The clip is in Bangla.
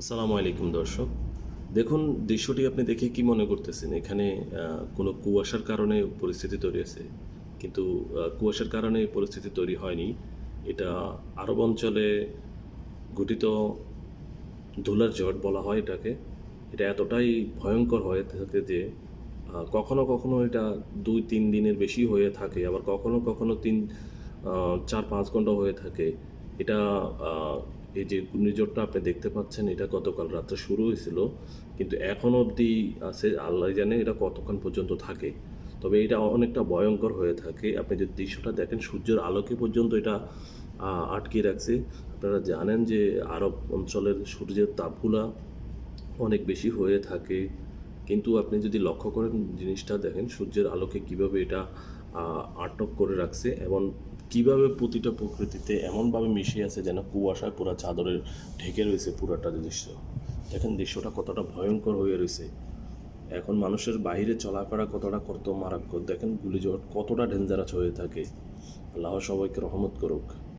আসসালামু আলাইকুম দর্শক। দেখুন, দৃশ্যটি আপনি দেখে কি মনে করতেছেন? এখানে কোনো কুয়াশার কারণে পরিস্থিতি তৈরি আছে কিন্তু কুয়াশার কারণে পরিস্থিতি তৈরি হয়নি। এটা আরব অঞ্চলে গঠিত ধুলার জট বলা হয় এটাকে। এটা এতটাই ভয়ঙ্কর হয়ে থাকে যে কখনো কখনো এটা দুই, তিন দিনের বেশি হয়ে থাকে। আবার কখনো কখনো তিন চার, পাঁচ ঘণ্টা হয়ে থাকে। এটা এই যে ঘূর্ণিঝড়টা আপনি দেখতে পাচ্ছেন, এটা গতকাল রাত্রে শুরু হয়েছিল, কিন্তু এখন অবধি আছে, আল্লাহ জানে এটা কতক্ষণ পর্যন্ত থাকে। তবে এটা অনেকটা ভয়ঙ্কর হয়ে থাকে। আপনি যদি দৃশ্যটা দেখেন, সূর্যের আলোকে পর্যন্ত এটা আটকে রাখছে। আপনারা জানেন যে আরব অঞ্চলের সূর্যের তাপগুলা অনেক বেশি হয়ে থাকে। কিন্তু আপনি যদি লক্ষ্য করেন, জিনিসটা দেখেন, সূর্যের আলোকে কীভাবে এটা আটক করে রাখছে এবং কীভাবে প্রতিটা প্রকৃতিতে এমনভাবে মিশে আছে যেন কুয়াশায় পুরো চাদরের ঢেকে রয়েছে পুরাটা দৃশ্য? দেখেন দৃশ্যটা কতটা ভয়ঙ্কর হয়ে রয়েছে। এখন মানুষের বাইরে চলাফেরা কতটা কত মারাত্মক দেখেন গুলিঝড় কতটা ডেঞ্জারাস হয়ে থাকে। আল্লাহ সবাইকে রহমত করুক।